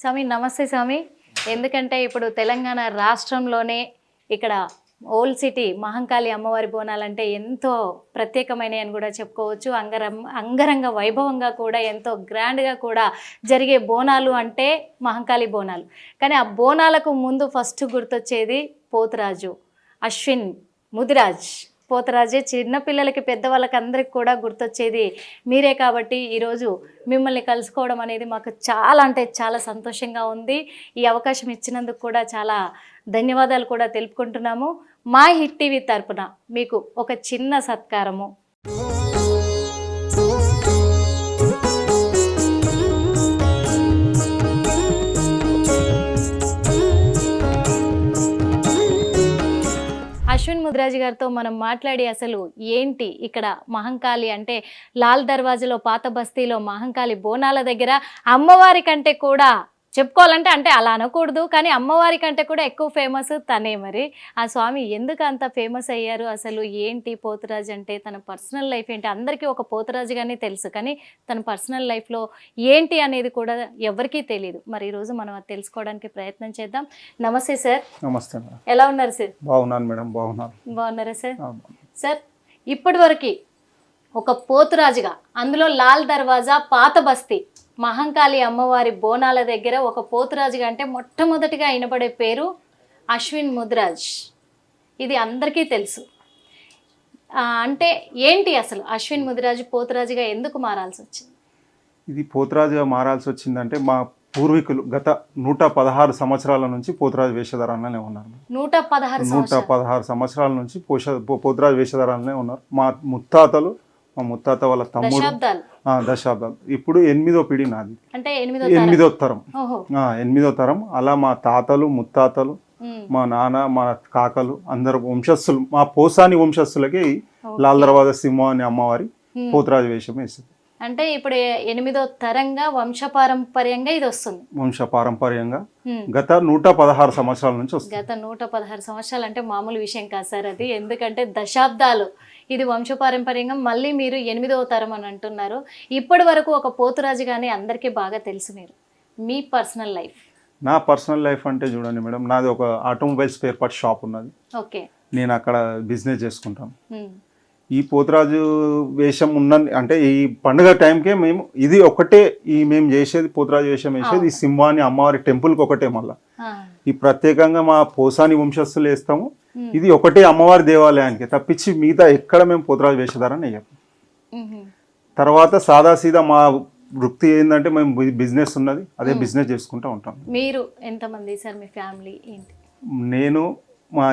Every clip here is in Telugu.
స్వామి నమస్తే స్వామి. ఎందుకంటే ఇప్పుడు తెలంగాణ రాష్ట్రంలోనే ఇక్కడ ఓల్డ్ సిటీ మహంకాళి అమ్మవారి బోనాలంటే ఎంతో ప్రత్యేకమైనవి అని కూడా చెప్పుకోవచ్చు. అంగరం అంగరంగ వైభవంగా కూడా ఎంతో గ్రాండ్గా కూడా జరిగే బోనాలు అంటే మహంకాళి బోనాలు. కానీ ఆ బోనాలకు ముందు ఫస్ట్ గుర్తొచ్చేది పోతురాజు అశ్విన్ ముదిరాజ్. పోతరాజే చిన్నపిల్లలకి పెద్దవాళ్ళకి అందరికి కూడా గుర్తొచ్చేది మీరే కాబట్టి ఈరోజు మిమ్మల్ని కలుసుకోవడం అనేది మాకు చాలా అంటే చాలా సంతోషంగా ఉంది. ఈ అవకాశం ఇచ్చినందుకు కూడా చాలా ధన్యవాదాలు కూడా తెలుపుకుంటున్నాము. మా హిట్ టీవీ తరపున మీకు ఒక చిన్న సత్కారము. అశ్విన్ ముద్రాజు గారితో మనం మాట్లాడి అసలు ఏంటి ఇక్కడ మహంకాళి అంటే లాల్ దర్వాజలో పాత బస్తీలో మహంకాళి బోనాల దగ్గర అమ్మవారి కంటే కూడా చెప్పుకోవాలంటే అంటే అలా అనకూడదు. కానీ అమ్మవారి కంటే కూడా ఎక్కువ ఫేమస్ తనే మరి. ఆ స్వామి ఎందుకు అంత ఫేమస్ అయ్యారు? అసలు ఏంటి పోతురాజు అంటే తన పర్సనల్ లైఫ్ ఏంటి? అందరికీ ఒక పోతురాజుగానే తెలుసు. కానీ తన పర్సనల్ లైఫ్లో ఏంటి అనేది కూడా ఎవరికీ తెలియదు మరి ఈరోజు మనం అది తెలుసుకోవడానికి ప్రయత్నం చేద్దాం. నమస్తే సార్. నమస్తే ఎలా ఉన్నారు సార్? బాగున్నాను మేడం. బాగున్నాను. బాగున్నారా సార్? సార్ ఇప్పటి వరకు ఒక పోతురాజుగా అందులో లాల్ దర్వాజా పాత బస్తీ మహంకాళి అమ్మవారి బోనాల దగ్గర ఒక పోతురాజుగా అంటే మొట్టమొదటిగా వినపడే పేరు అశ్విన్ ముద్రాజ్. ఇది అందరికీ తెలుసు. అంటే ఏంటి అసలు అశ్విన్ ముదిరాజు పోతురాజుగా ఎందుకు మారాల్సి వచ్చింది? ఇది పోతురాజుగా మారాల్సి వచ్చిందంటే మా పూర్వీకులు గత నూట పదహారు సంవత్సరాల నుంచి పోతురాజు వేషధారాలనే ఉన్నారు. నూట పదహారు నూట పదహారు సంవత్సరాల నుంచి పోష పోతురాజు వేషధారాలనే ఉన్నారు. మా ముత్తాతలు మా ముత్తాత వాళ్ళ తమ్ముడు. దశాబ్దాలు. ఇప్పుడు ఎనిమిదో పిడి నాది. అంటే ఎనిమిదో తరం. ఎనిమిదో తరం. ఓహో. ఆ, ఎనిమిదో తరం. అలా మా తాతలు ముత్తాతలు. మా నాన్న మా కాకలు అందరు వంశస్థులు మా పోసాని వంశస్థులకి లాల్ దర్వాజ సింహ అనే అమ్మవారి. పోతురాజు వేషం వేసింది. అంటే ఇప్పుడు ఎనిమిదో తరంగా వంశపారంపర్యంగా ఇది వస్తుంది. వంశ పారంపర్యంగా హ్మ్. గత నూట పదహారు సంవత్సరాల నుంచి వస్తుంది. గత నూట పదహారు సంవత్సరాలు అంటే మామూలు విషయం కాదు సార్ అది. ఎందుకంటే దశాబ్దాలు. ఇది వంశపారంపర్యంగా మళ్ళీ మీరు ఎనిమిదవ తరం అని అంటున్నారు. ఇప్పటి వరకు ఒక పోతురాజు కానీ అందరికీ బాగా తెలుసు మీరు. మీ పర్సనల్ లైఫ్. నా పర్సనల్ లైఫ్ అంటే చూడండి మేడం నాది ఒక ఆటోమొబైల్ స్పేర్ పార్ట్ షాప్ ఉన్నది. ఓకే. నేను అక్కడ బిజినెస్ చేసుకుంటాను. ఈ పోతురాజు వేషం ఉన్న అంటే ఈ పండుగ టైంకే మేము ఇది ఒకటే ఈ మేము చేసేది పోతురాజు వేషం వేసేది ఈ సింహాని అమ్మవారి టెంపుల్కి ఒకటే మళ్ళా. ఈ ప్రత్యేకంగా మా పోసాని వంశస్థులు వేస్తాము. ఇది ఒకటే అమ్మవారి దేవాలయానికి తప్పించి మిగతా ఎక్కడ మేము పోతురాజు వేషధారని వేయం. తర్వాత సాదాసీదా మా వృత్తి ఏంటంటే మేము బిజినెస్ ఉన్నది. అదే బిజినెస్ చేసుకుంటూ ఉంటాం. మీరు ఎంతమంది సార్ మీ ఫ్యామిలీ ఏంటి? నేను మా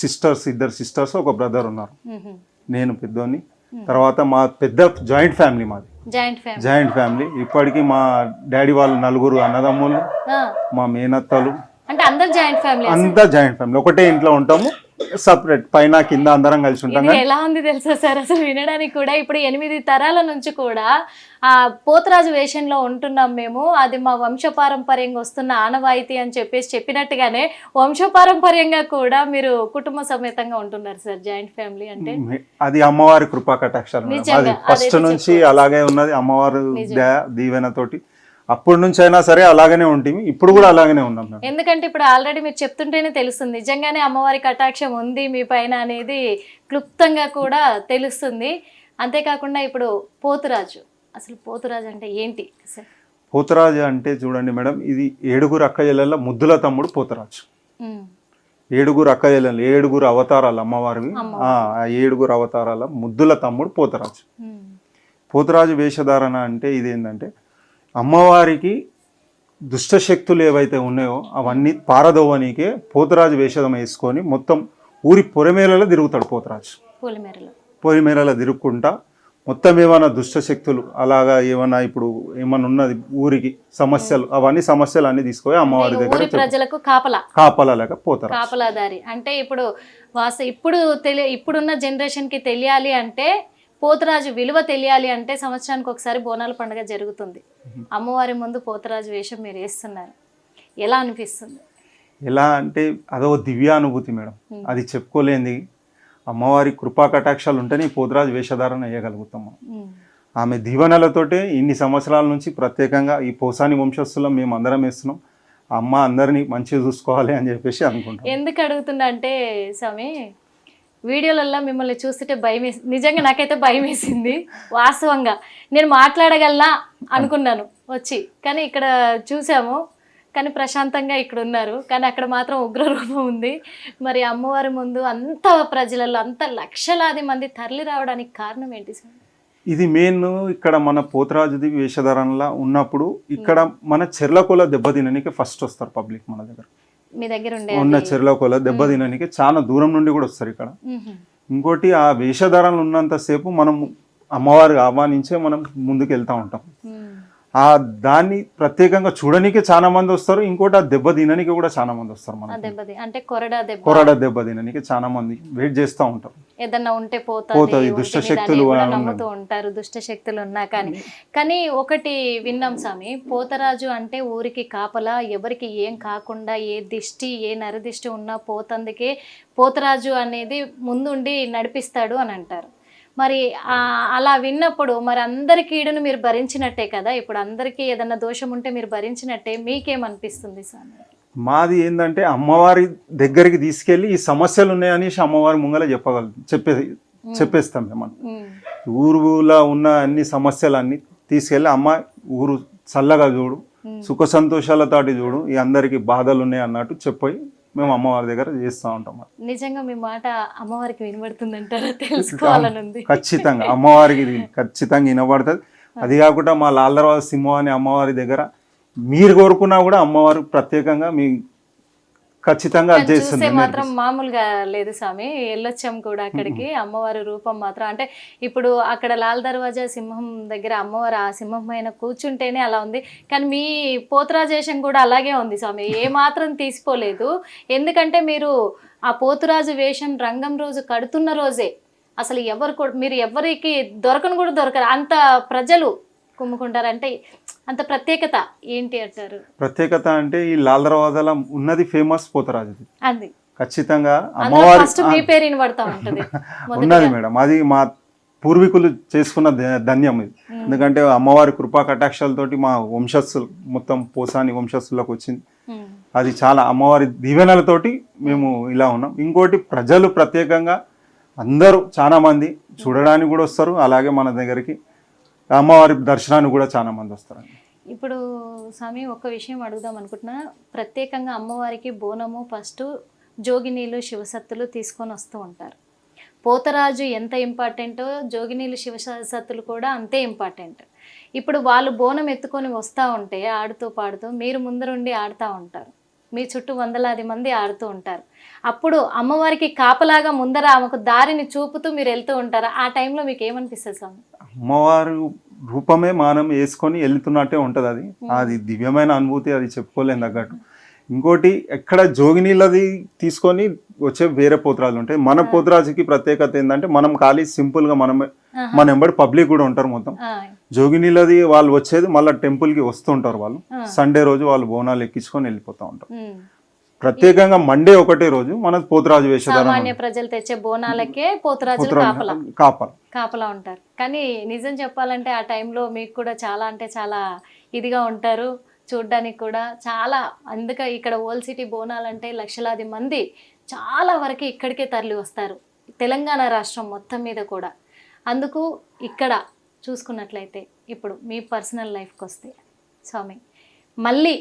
సిస్టర్స్ ఇద్దరు సిస్టర్స్ ఒక బ్రదర్ ఉన్నారు. నేను పెద్దోని తర్వాత మా పెద్ద జాయింట్ ఫ్యామిలీ మాది. Joint family. ఇప్పటికీ మా డాడీ వాళ్ళు నలుగురు అన్నదమ్ములు. మా మేనత్తలు. అంటే అందరు జాయింట్ ఫ్యామిలీ అంతా జాయింట్ ఫ్యామిలీ. ఒకటే ఇంట్లో ఉంటాము. సపరేట్ పైన కింద అందరం కలిసి ఉంటాం. ఎలా ఉంది తెలుసా సార్? అసలు వినడానికి కూడా ఇప్పుడు ఎనిమిది తరాల నుంచి కూడా ఆ పోతరాజు వేషంలో ఉంటున్నాం మేము. అది మా వంశపారంపర్యంగా వస్తున్న ఆనవాయితీ అని చెప్పేసి చెప్పినట్టుగానే వంశపారంపర్యంగా కూడా మీరు కుటుంబ సమేతంగా ఉంటున్నారు సార్ జాయింట్ ఫ్యామిలీ అంటే? అది అమ్మవారి కృపా కటాక్షాలు ఫస్ట్ నుంచి అలాగే ఉన్నది. అమ్మవారు నిజం. దయ దీవెనతోటి అప్పటి నుంచి అయినా సరే అలాగనే ఉంటుంది ఇప్పుడు కూడా అలాగనే ఉన్నాం మేము. ఎందుకంటే ఇప్పుడు ఆల్రెడీ మీరు చెప్తుంటేనే తెలుస్తుంది. నిజంగానే అమ్మవారి కటాక్షం ఉంది మీ పైన అనేది క్లుప్తంగా కూడా తెలుస్తుంది. అంతేకాకుండా ఇప్పుడు పోతురాజు. అసలు పోతురాజు అంటే ఏంటి పోతరాజు అంటే చూడండి మేడం ఇది ఏడుగురు అక్క చెల్లెళ్ళ ముద్దుల తమ్ముడు పోతరాజు. ఏడుగురు అక్క చెల్లెలు ఏడుగురు అవతారాలు అమ్మవారివి. ఆ ఏడుగురు అవతారాల ముద్దుల తమ్ముడు పోతరాజు. పోతరాజు వేషధారణ అంటే ఇదేంటంటే అమ్మవారికి దుష్టశక్తులు ఏవైతే ఉన్నాయో అవన్నీ పారదోవనికే పోతరాజు వేషధం వేసుకొని మొత్తం ఊరి పొరమేలలో తిరుగుతాడు పోతరాజు. పూలమేరలో. తిరుక్కుంటా మొత్తం ఏమైనా దుష్టశక్తులు అలాగా ఏమైనా ఇప్పుడు ఏమైనా ఉన్నది ఊరికి సమస్యలు అవన్నీ సమస్యలు అన్ని తీసుకొని అమ్మవారి దగ్గర ప్రజలకు కాపలా. కాపలాలేక పోతారు కాపలాదారి. అంటే ఇప్పుడు వాస ఇప్పుడు తెలియ ఇప్పుడున్న జనరేషన్కి తెలియాలి అంటే పోతురాజు విలువ తెలియాలి అంటే సంవత్సరానికి ఒకసారి బోనాల పండుగ జరుగుతుంది. అమ్మవారి ముందు పోతురాజు వేషం మీరు వేస్తున్నారు. ఎలా అనిపిస్తుంది? ఎలా అంటే అదో దివ్యానుభూతి మేడం. అది చెప్పుకోలేంది అమ్మవారి కృపా కటాక్షాలు ఉంటేనే పోతురాజు వేషధారణ వేయగలుగుతాం మనం. ఉమ్. ఆమె దీవెనలతోటే ఇన్ని సంవత్సరాల నుంచి ప్రత్యేకంగా ఈ పోసాని వంశస్థులం మేము అందరం వేస్తున్నాం. అమ్మ అందరినీ మంచిగా చూసుకోవాలి అని చెప్పేసి అనుకుంటాం ఎందుకు అడుగుతున్నా అంటే స్వామి వీడియోలలో మిమ్మల్ని చూస్తుంటే భయం వేసి నిజంగా నాకైతే భయం వేసింది వాస్తవంగా. నేను మాట్లాడగలనా అనుకున్నాను వచ్చి. కానీ ఇక్కడ చూసాము. కానీ ప్రశాంతంగా ఇక్కడ ఉన్నారు. కానీ అక్కడ మాత్రం ఉగ్రరూపం ఉంది. మరి అమ్మవారి ముందు అంత ప్రజలలో అంత లక్షలాది మంది తరలి రావడానికి కారణం ఏంటి సార్? ఇది మెయిన్ ఇక్కడ మన పోతరాజుది వేషధారణలా ఉన్నప్పుడు ఇక్కడ మన చెర్లకొల దెబ్బతిననికి ఫస్ట్ వస్తారు పబ్లిక్ మన దగ్గర. మీ దగ్గర ఉండే ఉన్న చెర్లకొల దెబ్బతిననికి చాలా దూరం నుండి కూడా వస్తారు ఇక్కడ. ఇంకోటి ఆ వేషధారణలు ఉన్నంతసేపు మనం అమ్మవారు ఆహ్వానించే మనం ముందుకు వెళ్తూ ఉంటాం. ఆ దాన్ని ప్రత్యేకంగా చూడడానికి చాలా మంది వస్తారు. ఇంకోటి ఆ దెబ్బ తినడానికి కూడా చాలా మంది వస్తారు మనం అంటే కొరడా దెబ్బ. కొరడ దెబ్బ తినడానికి చాలా మంది వెయిట్ చేస్తూ ఉంటారు. ఏదన్నా ఉంటే పోతుంది దుష్ట శక్తులు నమ్ముతూ ఉంటారు దుష్ట శక్తులు ఉన్నా కానీ. కానీ ఒకటి విన్నాం స్వామి పోతరాజు అంటే ఊరికి కాపలా ఎవరికి ఏం కాకుండా ఏ దిష్టి ఏ నరదిష్టి ఉన్నా పోతందుకే పోతరాజు అనేది ముందుండి నడిపిస్తాడు అని అంటారు. మరి అలా విన్నప్పుడు మరి అందరి కీడును మీరు భరించినట్టే కదా? ఇప్పుడు అందరికీ ఏదన్నా దోషం ఉంటే మీరు భరించినట్టే మీకేమనిపిస్తుంది స్వామి? మాది ఏంటంటే అమ్మవారి దగ్గరికి తీసుకెళ్ళి ఈ సమస్యలు ఉన్నాయనేసి అమ్మవారి ముంగల చెప్పగల చెప్పే చెప్పేస్తాం మేము. ఊరులో ఉన్న అన్ని సమస్యలన్నీ తీసుకెళ్ళి అమ్మ ఊరు చల్లగా చూడు. సుఖ సంతోషాలతోటి చూడు ఈ అందరికి బాధలు ఉన్నాయి అన్నట్టు చెప్పి మేము అమ్మవారి దగ్గర చేస్తూ ఉంటాం. నిజంగా మీ మాట అమ్మవారికి వినబడుతుందంటారా ఖచ్చితంగా అమ్మవారికి ఖచ్చితంగా వినబడుతుంది. అది కాకుండా మా లాల్లరాజు సింహం అనే అమ్మవారి దగ్గర మీరు కోరుకున్నా కూడా అమ్మవారు ప్రత్యేకంగా మీ ఖచ్చితంగా చూస్తే మాత్రం మామూలుగా లేదు స్వామి వెళ్ళొచ్చాం కూడా అక్కడికి. అమ్మవారి రూపం మాత్రం అంటే ఇప్పుడు అక్కడ లాల్ దర్వాజా సింహం దగ్గర అమ్మవారు ఆ సింహం పైన కూర్చుంటేనే అలా ఉంది. కానీ మీ పోతురాజేశం కూడా అలాగే ఉంది స్వామి ఏ మాత్రం తీసిపోలేదు. ఎందుకంటే మీరు ఆ పోతురాజు వేషం రంగం రోజు కడుతున్న రోజే. అసలు ఎవరు కూడా మీరు ఎవరికి దొరకను కూడా దొరకరు. అంత ప్రజలు కుమ్ముకుంటారు. అంటే అంత ప్రత్యేకత ఏంటి అంటారు? ప్రత్యేకత అంటే ఈ లాల్దరవాదల ఉన్నది ఫేమస్ పోతరాజుది అది. ఖచ్చితంగా అమ్మవారి ఉన్నది మేడం. అది మా పూర్వీకులు చేసుకున్న ధన్యం ఇది. ఎందుకంటే అమ్మవారి కృపా కటాక్షాలతోటి మా వంశస్థులు మొత్తం పోసాని వంశస్థులకు వచ్చింది. అది చాలా అమ్మవారి దీవెనలతోటి మేము ఇలా ఉన్నాం. ఇంకోటి ప్రజలు ప్రత్యేకంగా అందరూ చాలా మంది చూడడానికి కూడా వస్తారు. అలాగే మన దగ్గరికి అమ్మవారి దర్శనానికి కూడా చాలా మంది వస్తారు ఇప్పుడు స్వామి ఒక విషయం అడుగుదాం అనుకుంటున్నా. ప్రత్యేకంగా అమ్మవారికి బోనము ఫస్ట్ జోగినీలు శివసత్తులు తీసుకొని వస్తూ ఉంటారు. పోతరాజు ఎంత ఇంపార్టెంటో జోగినీలు శివసత్తులు కూడా అంతే ఇంపార్టెంట్. ఇప్పుడు వాళ్ళు బోనం ఎత్తుకొని వస్తూ ఉంటే ఆడుతూ పాడుతూ మీరు ముందరుండి ఆడుతూ ఉంటారు. మీ చుట్టూ వందలాది మంది ఆడుతూ ఉంటారు. అప్పుడు అమ్మవారికి కాపలాగా ముందర ఆమెకు దారిని చూపుతూ మీరు వెళ్తూ ఉంటారు? ఆ టైంలో మీకు ఏమనిపిస్తుంది స్వామి? అమ్మవారి రూపమే మనం వేసుకొని వెళ్తున్నట్టే ఉంటుంది అది. అది దివ్యమైన అనుభూతి అది చెప్పుకోలేం తగ్గట్టు. ఇంకోటి ఎక్కడ జోగినీళ్ళది తీసుకొని వచ్చే వేరే పోతరాజులు ఉంటాయి. మన పోతరాజుకి ప్రత్యేకత ఏంటంటే మనం ఖాళీ సింపుల్గా మనమే మన ఎంబడి పబ్లిక్ కూడా ఉంటారు మొత్తం. ఆ, జోగినీలది వాళ్ళు వచ్చేది మళ్ళీ టెంపుల్కి వస్తుంటారు వాళ్ళు. సండే రోజు వాళ్ళు బోనాలు ఎక్కించుకొని వెళ్ళిపోతూ ఉంటారు. ప్రత్యేకంగా మండే ఒకటే రోజు మన పోతరాజు వేషధారణ సామాన్య ప్రజలు తెచ్చే బోనాలకే పోతురాజులు కాపలా. పోతరాజు కాపాలి. కాపలా ఉంటారు. కానీ నిజం చెప్పాలంటే ఆ టైంలో మీకు కూడా చాలా అంటే చాలా ఇదిగా ఉంటారు. చూడ్డానికి కూడా చాలా అందుకే ఇక్కడ ఓల్డ్ సిటీ బోనాలంటే లక్షలాది మంది చాలా వరకు ఇక్కడికే తరలి వస్తారు. తెలంగాణ రాష్ట్రం మొత్తం మీద కూడా. అందుకు ఇక్కడ చూసుకున్నట్లయితే ఇప్పుడు మీ పర్సనల్ లైఫ్కి వస్తే స్వామి మళ్ళీ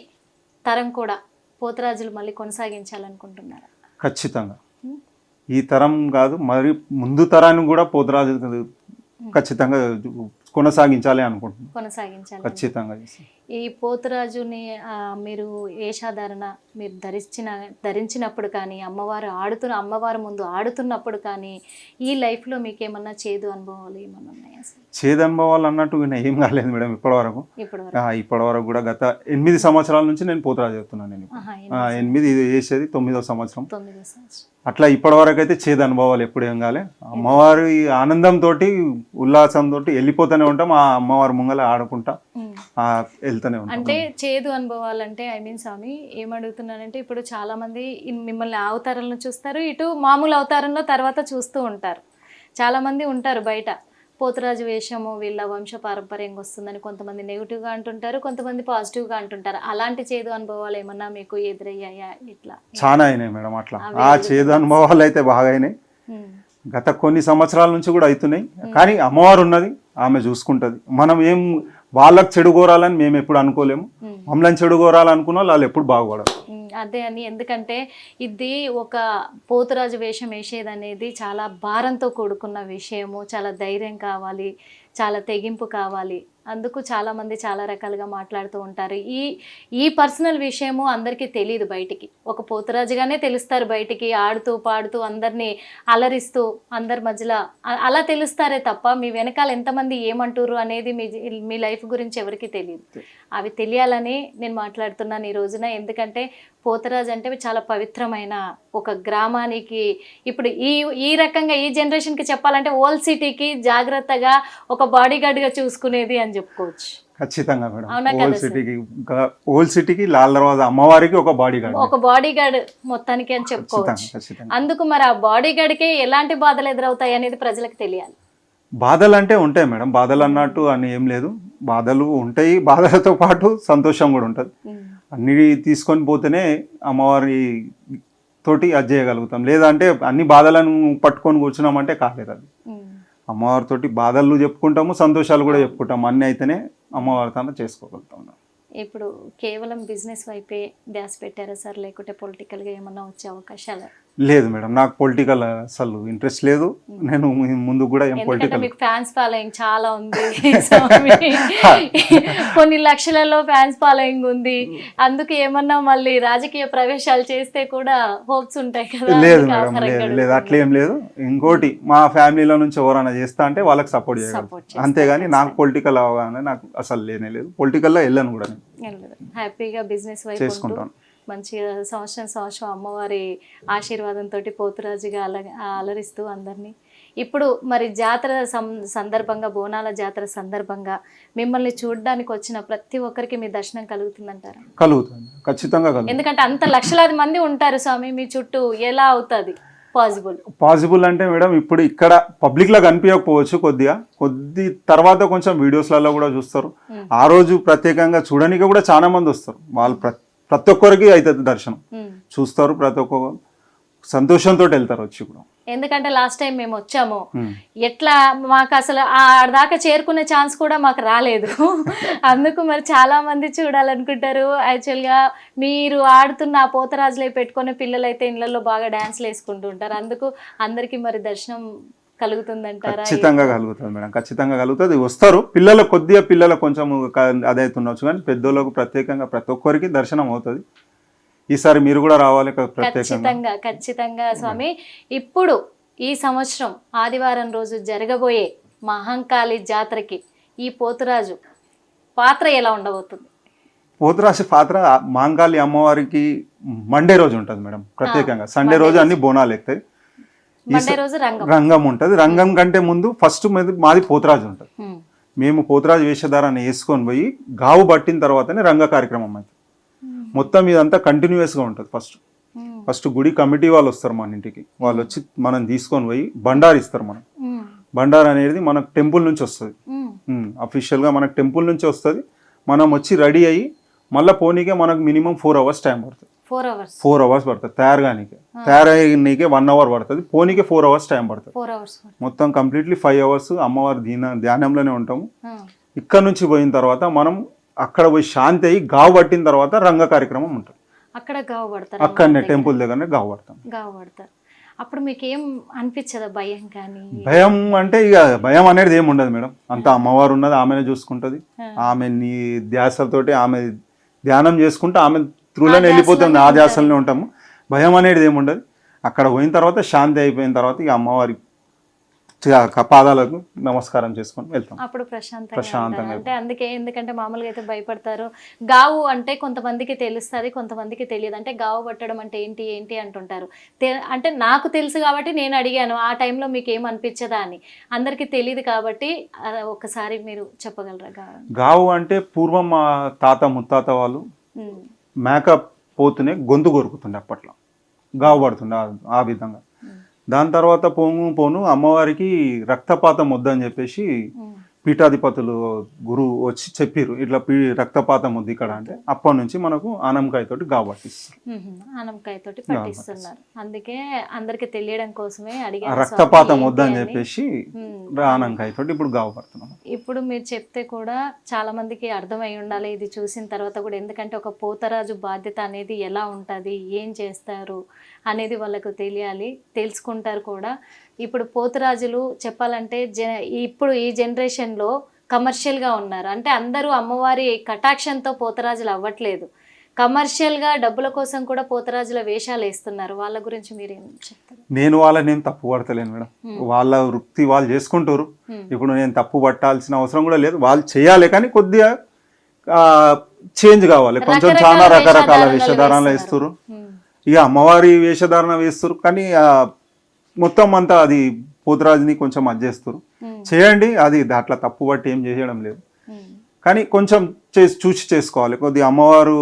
తరం కూడా పోతరాజులు మళ్ళీ కొనసాగించాలనుకుంటున్నారా? ఖచ్చితంగా. ఈ తరం కాదు మరి ముందు తరాన్ని కూడా పోతరాజు ఖచ్చితంగా కొనసాగించాలి అనుకుంటున్నాను కొనసాగించాలి. ఖచ్చితంగా. ఈ పోతురాజుని మీరు వేషాధారణ మీరు ధరించిన ధరించినప్పుడు కానీ అమ్మవారు ఆడుతున్న అమ్మవారి ముందు ఆడుతున్నప్పుడు కానీ ఈ లైఫ్లో మీకు ఏమన్నా చేదు అనుభవాలు ఏమన్నా ఉన్నాయా చేదు అనుభవాలు అన్నట్టు విన ఏం కాలేదు మేడం ఇప్పటివరకు. ఇప్పటివరకు. కూడా గత ఎనిమిది సంవత్సరాల నుంచి నేను పోతరాజు చెప్తున్నాను నేను ఎనిమిది ఇది చేసేది తొమ్మిదో సంవత్సరం. అట్లా ఇప్పటివరకు అయితే చేదు అనుభవాలు ఎప్పుడు ఏం కాలే. అమ్మవారి ఆనందంతో ఉల్లాసంతో వెళ్ళిపోతూనే ఉంటాం. ఆ అమ్మవారి ముంగల ఆడుకుంటా. వెళ్తూనే ఉంటాం. అంటే చేదు అనుభవాలు అంటే ఐ మీన్ స్వామి ఏమడుగుతున్నానంటే ఇప్పుడు చాలా మంది మిమ్మల్ని అవతారంలో చూస్తారు ఇటు మామూలు అవతారంలో తర్వాత చూస్తూ ఉంటారు. చాలా మంది ఉంటారు బయట. పోతురాజు వేషము వీళ్ళ వంశ పారంపర్యంగా వస్తుందని కొంతమంది నెగిటివ్గా అంటుంటారు కొంతమంది పాజిటివ్గా అంటుంటారు. అలాంటి చేదు అనుభవాలు ఏమన్నా మీకు ఎదురయ్యాయా? ఇట్లా? చాలా అయినాయి మేడం అట్లా. ఆ చేదు అనుభవాలు అయితే బాగా అయినాయి. గత కొన్ని సంవత్సరాల నుంచి కూడా అవుతున్నాయి. కానీ అమ్మవారు ఉన్నది ఆమె చూసుకుంటది. మనం ఏం వాళ్ళకి చెడు కోరాలని మేము ఎప్పుడు అనుకోలేము. మమ్మల్ని చెడు కోరాలనుకున్న వాళ్ళు ఎప్పుడు బాగుపడరు. అదే అని. ఎందుకంటే ఇది ఒక పోతురాజు వేషం వేసేది అనేది చాలా భారంతో కూడుకున్న విషయము. చాలా ధైర్యం కావాలి చాలా తెగింపు కావాలి. అందుకు చాలా మంది చాలా రకాలుగా మాట్లాడుతూ ఉంటారు. ఈ ఈ పర్సనల్ విషయము అందరికీ తెలియదు బయటికి. ఒక పోతురాజుగానే తెలుస్తారు బయటికి. ఆడుతూ పాడుతూ అందరినీ అలరిస్తూ అందరి మధ్యలో అలా తెలుస్తారే తప్ప మీ వెనకాల ఎంతమంది ఏమంటారు అనేది మీ మీ లైఫ్ గురించి ఎవరికి తెలియదు అవి తెలియాలని నేను మాట్లాడుతున్నాను ఈ రోజున. ఎందుకంటే పోతరాజు అంటే చాలా పవిత్రమైన ఒక గ్రామానికి ఇప్పుడు ఈ ఈ రకంగా ఈ జనరేషన్కి చెప్పాలంటే ఓల్డ్ సిటీకి జాగ్రత్తగా ఒక బాడీ గార్డ్గా చూసుకునేది అని చెప్పుకోవచ్చు. ఖచ్చితంగా మేడం. ఓల్డ్ సిటీకి ఓల్డ్ సిటీకి లాల్ దర్వాజా అమ్మవారికి ఒక బాడీ గార్డ్ ఒక బాడీ గార్డ్ మొత్తానికి అని చెప్పుకోవచ్చు. అందుకు మరి ఆ బాడీ గార్డ్కి ఎలాంటి బాధలు ఎదురవుతాయి అనేది ప్రజలకు తెలియాలి. బాధలు అంటే ఉంటాయి మేడం. బాధలు అన్నట్టు అని ఏం లేదు. బాధలు ఉంటాయి. బాధలతో పాటు సంతోషం కూడా ఉంటుంది. అన్ని తీసుకొని పోతేనే అమ్మవారి తోటి అది చేయగలుగుతాం. లేదంటే అన్ని బాధలను పట్టుకొని కూర్చున్నామంటే కాలేదు అది. అమ్మవారితోటి బాధలు చెప్పుకుంటాము సంతోషాలు కూడా చెప్పుకుంటాము. అన్ని అయితేనే అమ్మవారితో చేసుకోగలుగుతాం ఇప్పుడు కేవలం బిజినెస్ వైపే ధ్యాస పెట్టారా సార్? లేకుంటే పొలిటికల్గా ఏమన్నా వచ్చే అవకాశాలు? లేదు మేడం నాకు పొలిటికల్ అసలు ఇంట్రెస్ట్ లేదు. నేను ముందు కూడా ఏం పొలిటికల్ మీకు ఫ్యాన్స్ ఫాలోయింగ్ చాలా ఉంది. కొన్ని లక్షలలో ఫ్యాన్స్ ఫాలోయింగ్ ఉంది. అందుకు ఏమన్నా మళ్ళీ రాజకీయ ప్రవేశాలు చేస్తే కూడా హోప్స్ ఉంటాయి కదా. లేదు మేడం లేదు లేదు అట్లేం లేదు. ఇంకోటి మా ఫ్యామిలీలో నుంచి ఎవరైనా చేస్తా అంటే వాళ్ళకి సపోర్ట్ చేస్తారు. అంతేగాని నాకు పొలిటికల్ అవగానే నాకు అసలు లేనే లేదు. పొలిటికల్లో వెళ్ళను కూడా. హ్యాపీగా బిజినెస్ చేసుకుంటాను. మంచిగా సంవత్సరం సంవత్సరం అమ్మవారి ఆశీర్వాదంతో పోతురాజుగా అల అలరిస్తూ అందరినీ. ఇప్పుడు మరి జాతర సందర్భంగా బోనాల జాతర సందర్భంగా మిమ్మల్ని చూడడానికి వచ్చిన ప్రతి ఒక్కరికి మీ దర్శనం కలుగుతుందంటారా? కలుగుతుంది. ఖచ్చితంగా ఎందుకంటే అంత లక్షలాది మంది ఉంటారు స్వామి మీ చుట్టూ ఎలా అవుతుంది? పాసిబుల్ పాసిబుల్ అంటే మేడం ఇప్పుడు ఇక్కడ పబ్లిక్ లా కనిపించకపోవచ్చు కొద్దిగా. కొద్ది తర్వాత కొంచెం వీడియోస్లలో కూడా చూస్తారు. ఆ రోజు ప్రత్యేకంగా చూడడానికి కూడా చాలా మంది వస్తారు. వాళ్ళు ప్ర- ప్రతి ఒక్కరికి అవుతుంది దర్శనం. చూస్తారు ప్రతి ఒక్క సంతోషంతో వెళ్తారు వచ్చి కూడా. ఎందుకంటే లాస్ట్ టైం మేము వచ్చాము. ఎట్లా మాకు అసలు ఆ దాకా చేరుకునే ఛాన్స్ కూడా మాకు రాలేదు. అందుకు మరి చాలా మంది చూడాలనుకుంటారు. యాక్చువల్గా మీరు ఆడుతున్న ఆ పోతరాజులే పెట్టుకునే పిల్లలు అయితే ఇళ్ళల్లో బాగా డాన్స్లు వేసుకుంటూ ఉంటారు. అందుకు అందరికీ మరి దర్శనం కలుగుతుందంటారా? ఖచ్చితంగా కలుగుతుంది మేడం. ఖచ్చితంగా కలుగుతుంది. వస్తారు. పిల్లలు కొద్దిగా పిల్లలు కొంచెం అదైతుండొచ్చు కానీ పెద్దోళ్ళకు ప్రత్యేకంగా ప్రతి ఒక్కరికి దర్శనం అవుతుంది. ఈసారి మీరు కూడా రావాలి ఖచ్చితంగా ఖచ్చితంగా స్వామి. ఇప్పుడు ఈ సంవత్సరం ఆదివారం రోజు జరగబోయే మహంకాళి జాతరకి ఈ పోతురాజు పాత్ర ఎలా ఉండబోతుంది? పోతురాశి పాత్ర మాంగాలి అమ్మవారికి మండే రోజు ఉంటుంది మేడం ప్రత్యేకంగా. సండే రోజు అన్ని బోనాలు ఎక్కుతాయి. రంగం. రంగం ఉంటుంది. రంగం కంటే ముందు ఫస్ట్ మాది పోతురాజు ఉంటుంది. మేము పోతురాజు వేషధారాన్ని వేసుకొని పోయి గావు పట్టిన తర్వాతనే రంగ కార్యక్రమం అవుతుంది మొత్తం ఇదంతా కంటిన్యూస్గా ఉంటుంది ఫస్ట్. ఫస్ట్ గుడి కమిటీ వాళ్ళు వస్తారు మన ఇంటికి. వాళ్ళు వచ్చి మనం తీసుకొని పోయి బండారు ఇస్తారు మనం. బండార్ అనేది మనకు టెంపుల్ నుంచి వస్తుంది. అఫీషియల్గా మనకు టెంపుల్ నుంచి వస్తుంది. మనం వచ్చి రెడీ అయ్యి మళ్ళీ పోనీకే మనకు మినిమం ఫోర్ అవర్స్ టైం పడుతుంది. ఫోర్ అవర్స్ ఫోర్ అవర్స్ పడుతుంది. తయారు కానీకే తయారయ్యకే వన్ అవర్ పడుతుంది. పోనీకే ఫోర్ అవర్స్ టైం పడుతుంది. మొత్తం కంప్లీట్లీ ఫైవ్ అవర్స్ అమ్మవారి దీన ధ్యానంలోనే ఉంటాము. ఇక్కడ నుంచి పోయిన తర్వాత మనం అక్కడ పోయి శాంతి అయ్యి గావు పట్టిన తర్వాత రంగ కార్యక్రమం ఉంటుంది. అక్కడ గావు పడతారు అక్కడనే టెంపుల్ దగ్గరనే గావు పడతాం. గావు పడతారు. అప్పుడు మీకు ఏం అనిపించదా భయం కానీ? భయం అంటే ఇక భయం అనేది ఏమి ఉండదు మేడం. అంతా అమ్మవారు ఉన్నది ఆమెనే చూసుకుంటది. ఆమె నీ ధ్యాసతోటి ఆమె ధ్యానం చేసుకుంటే ఆమె త్రూలోనే వెళ్ళిపోతుంది ఆ ధ్యాసలోనే ఉంటాము. భయం అనేది ఏమి ఉండదు అక్కడ పోయిన తర్వాత శాంతి అయిపోయిన తర్వాత ఇక అమ్మవారి పాదాలకు నమస్కారం చేసుకొని వెళ్తాం. అప్పుడు ప్రశాంతంగా. అంటే అందుకే ఎందుకంటే మామూలుగా అయితే భయపడతారు. గావు అంటే కొంతమందికి తెలుస్తుంది కొంతమందికి తెలియదు. అంటే గావు పట్టడం అంటే ఏంటి ఏంటి అంటుంటారు. అంటే నాకు తెలుసు కాబట్టి నేను అడిగాను ఆ టైంలో మీకు ఏం అనిపించదా అని. అందరికీ తెలియదు కాబట్టి ఆ, ఒక్కసారి మీరు చెప్పగలరా గావు గావు అంటే పూర్వం మా తాత ముత్తాత వాళ్ళు ఉమ్, మేక పోతునే గొంతు కొరుకుతుండే అప్పట్లో. గావు పడుతుండే ఆ- విధంగా. దాని తర్వాత పోను పోను అమ్మవారికి రక్తపాతం వద్దని చెప్పేసి. పీఠాధిపతులు గురువు వచ్చి చెప్పిర్రు ఇట్లా పీ రక్తపాతం ఉంది ఇక్కడ అంటే అప్పటి నుంచి మనకు ఆనంకాయ తోటి కాబట్టిస్తారు మ్మ్. ఆనపకాయ తోటి పట్టిస్తున్నారు అందుకే అందరికి తెలియడం కోసమే ఆ అడిగాను రక్తపాతం వద్దని. చెప్పేసి. ఆనంకాయ తోటి ఇప్పుడు గావపడుతున్నాం ఇప్పుడు మీరు చెప్తే కూడా చాలా మందికి అర్థమై ఉండాలి ఇది చూసిన తర్వాత కూడా ఎందుకంటే ఒక పోతరాజు బాధ్యత అనేది ఎలా ఉంటుంది ఏం చేస్తారు అనేది వాళ్ళకు తెలియాలి తెలుసుకుంటారు కూడా ఇప్పుడు పోతరాజులు చెప్పాలంటే జ ఇప్పుడు ఈ జనరేషన్లో కమర్షియల్గా ఉన్నారు. అంటే అందరూ అమ్మవారి కటాక్షంతో పోతరాజులు అవ్వట్లేదు. కమర్షియల్గా డబ్బుల కోసం కూడా పోతరాజుల వేషాలు వేస్తున్నారు. వాళ్ళ గురించి మీరు ఏం చెప్తారు? నేను వాళ్ళని నేను తప్పు పడతలేను మేడం. వాళ్ళ వృత్తి వాళ్ళు చేసుకుంటారు. ఇప్పుడు నేను తప్పు పట్టాల్సిన అవసరం కూడా లేదు. వాళ్ళు చేయాలి కానీ కొద్దిగా చేంజ్ కావాలి. కొంచెం చాలా రకరకాల వేషధారణలు. వేస్తారు. ఇక అమ్మవారి వేషధారణ వేస్తారు కానీ మొత్తం అంతా అది పోతురాజుని కొంచెం అది చేస్తారు మ్మ్. చేయండి అది దాంట్లో తప్పు పట్టి ఏం చేయడం లేదు. మ్మ్. కానీ కొంచెం చేసి చూసి చేసుకోవాలి. కొద్దిగా అమ్మవారు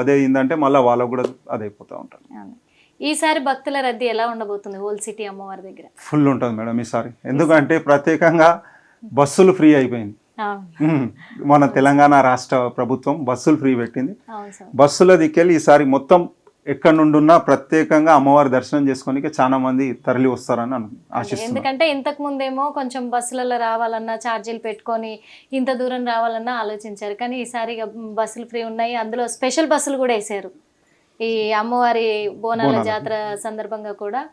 అదే అయిందంటే మళ్ళీ వాళ్ళకు కూడా అదే అయిపోతూ ఉంటారు. ఈసారి భక్తుల రద్దీ ఎలా ఉండబోతుంది హోల్ సిటీ అమ్మవారి దగ్గర? ఫుల్ ఉంటుంది మేడం ఈసారి. ఎందుకంటే ప్రత్యేకంగా బస్సులు ఫ్రీ అయిపోయింది. ఉమ్, మన తెలంగాణ రాష్ట్ర ప్రభుత్వం బస్సులు ఫ్రీ పెట్టింది. బస్సుల దిక్కెళ్ళి ఈసారి మొత్తం ఎక్కడి నుండి ఉన్నా ప్రత్యేకంగా అమ్మవారి దర్శనం చేసుకోనికి చాలా మంది తరలి వస్తారని అను- ఆశిస్తున్నాను ఎందుకంటే ఇంతకు ముందేమో కొంచెం బస్సులలో రావాలన్నా ఛార్జీలు పెట్టుకొని ఇంత దూరం రావాలన్నా ఆలోచించారు. కానీ ఈసారి బస్సులు ఫ్రీ ఉన్నాయి. అందులో స్పెషల్ బస్సులు కూడా వేసారు. ఈ అమ్మవారి బోనాల. జాతర సందర్భంగా కూడా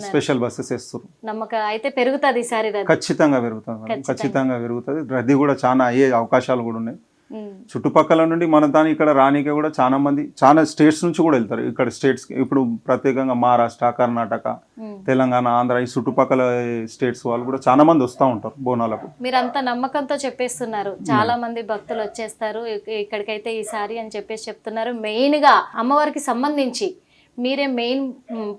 స్పెషల్ బస్సెస్ వేస్తారు నమ్మక అయితే పెరుగుతుంది ఈసారి ఖచ్చితంగా పెరుగుతుంది. ఖచ్చితంగా. పెరుగుతుంది. రద్దీ కూడా చాలా అయ్యే అవకాశాలు కూడా ఉన్నాయి. చుట్టుపక్కల నుండి మన దాని ఇక్కడ రానికే కూడా చాలా మంది చాలా స్టేట్స్ నుంచి కూడా వెళ్తారు. ఇక్కడ స్టేట్స్ ఇప్పుడు ప్రత్యేకంగా మహారాష్ట్ర కర్ణాటక. తెలంగాణ ఆంధ్ర ఈ చుట్టుపక్కల స్టేట్స్ వాళ్ళు కూడా చాలా మంది వస్తూ ఉంటారు బోనాలకు. మీరు అంత నమ్మకంతో చెప్పేస్తున్నారు. చాలా మంది భక్తులు వచ్చేస్తారు. ఇక- ఇక్కడికైతే ఈసారి అని చెప్పేసి చెప్తున్నారు. మెయిన్గా అమ్మవారికి సంబంధించి మీరే మెయిన్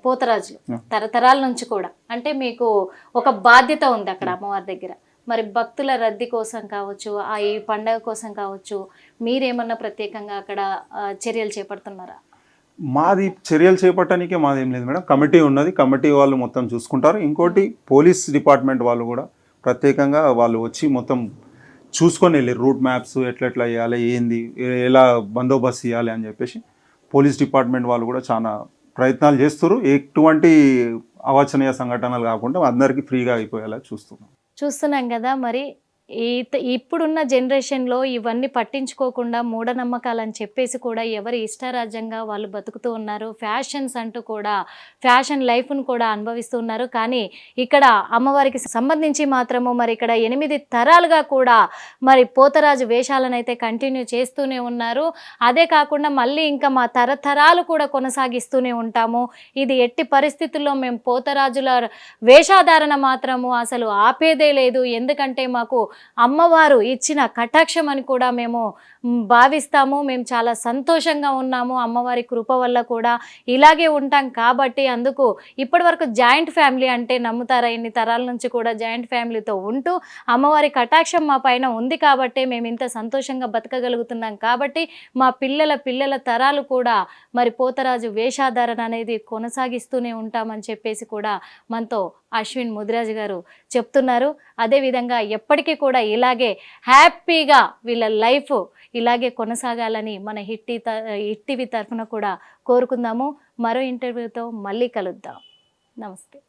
పోతరాజులు. తరతరాల నుంచి కూడా. అంటే మీకు ఒక బాధ్యత ఉంది అక్కడ అమ్మవారి దగ్గర. మరి భక్తుల రద్దీ కోసం కావచ్చు ఆ ఈ పండగ కోసం కావచ్చు మీరేమన్నా ప్రత్యేకంగా అక్కడ చర్యలు చేపడుతున్నారా? మాది చర్యలు చేపట్టడానికి మాది ఏం లేదు మేడం. కమిటీ ఉన్నది. కమిటీ వాళ్ళు మొత్తం చూసుకుంటారు. ఇంకోటి పోలీస్ డిపార్ట్మెంట్ వాళ్ళు కూడా ప్రత్యేకంగా వాళ్ళు వచ్చి మొత్తం చూసుకొని వెళ్ళి రూట్ మ్యాప్స్ ఎట్లా ఎట్లా వేయాలి ఏంది ఎలా బందోబస్తు ఇవ్వాలి అని చెప్పేసి పోలీస్ డిపార్ట్మెంట్ వాళ్ళు కూడా చాలా ప్రయత్నాలు చేస్తారు ఎటువంటి అవాచనీయ సంఘటనలు కాకుండా అందరికీ ఫ్రీగా అయిపోయేలా చూస్తున్నాం. చూస్తున్నాం కదా మరి ఈ ఇప్పుడున్న జనరేషన్లో ఇవన్నీ పట్టించుకోకుండా మూఢనమ్మకాలని చెప్పేసి కూడా ఎవరి ఇష్టారాజ్యంగా వాళ్ళు బతుకుతూ ఉన్నారు. ఫ్యాషన్స్ అంటూ కూడా ఫ్యాషన్ లైఫ్ను కూడా అనుభవిస్తూ ఉన్నారు. కానీ ఇక్కడ అమ్మవారికి సంబంధించి మాత్రము మరి ఇక్కడ ఎనిమిది తరాలుగా కూడా మరి పోతరాజు వేషాలను అయితే కంటిన్యూ చేస్తూనే ఉన్నారు. అదే కాకుండా మళ్ళీ ఇంకా మా తరతరాలు కూడా కొనసాగిస్తూనే ఉంటాము. ఇది ఎట్టి పరిస్థితుల్లో మేము పోతరాజుల వేషాధారణ మాత్రము అసలు ఆపేదే లేదు. ఎందుకంటే మాకు అమ్మవారు ఇచ్చిన కటాక్షం అని కూడా మేము భావిస్తాము. మేము చాలా సంతోషంగా ఉన్నాము. అమ్మవారి కృప వల్ల కూడా ఇలాగే ఉంటాం కాబట్టి అందుకు ఇప్పటివరకు జాయింట్ ఫ్యామిలీ అంటే నమ్ముతారా? ఇన్ని తరాల నుంచి కూడా జాయింట్ ఫ్యామిలీతో ఉంటూ అమ్మవారి కటాక్షం మా పైన ఉంది కాబట్టే మేము ఇంత సంతోషంగా బతకగలుగుతున్నాం కాబట్టి మా పిల్లల పిల్లల తరాలు కూడా మరి పోతరాజు వేషాధారణ అనేది కొనసాగిస్తూనే ఉంటామని చెప్పేసి కూడా మనతో అశ్విన్ ముదిరాజు గారు చెప్తున్నారు. అదేవిధంగా ఎప్పటికీ కూడా ఇలాగే హ్యాపీగా వీళ్ళ లైఫ్ ఇలాగే కొనసాగాలని మన హిట్టి హిట్టివి తరఫున కూడా కోరుకుందాము. మరో ఇంటర్వ్యూతో మళ్ళీ కలుద్దాం. నమస్తే.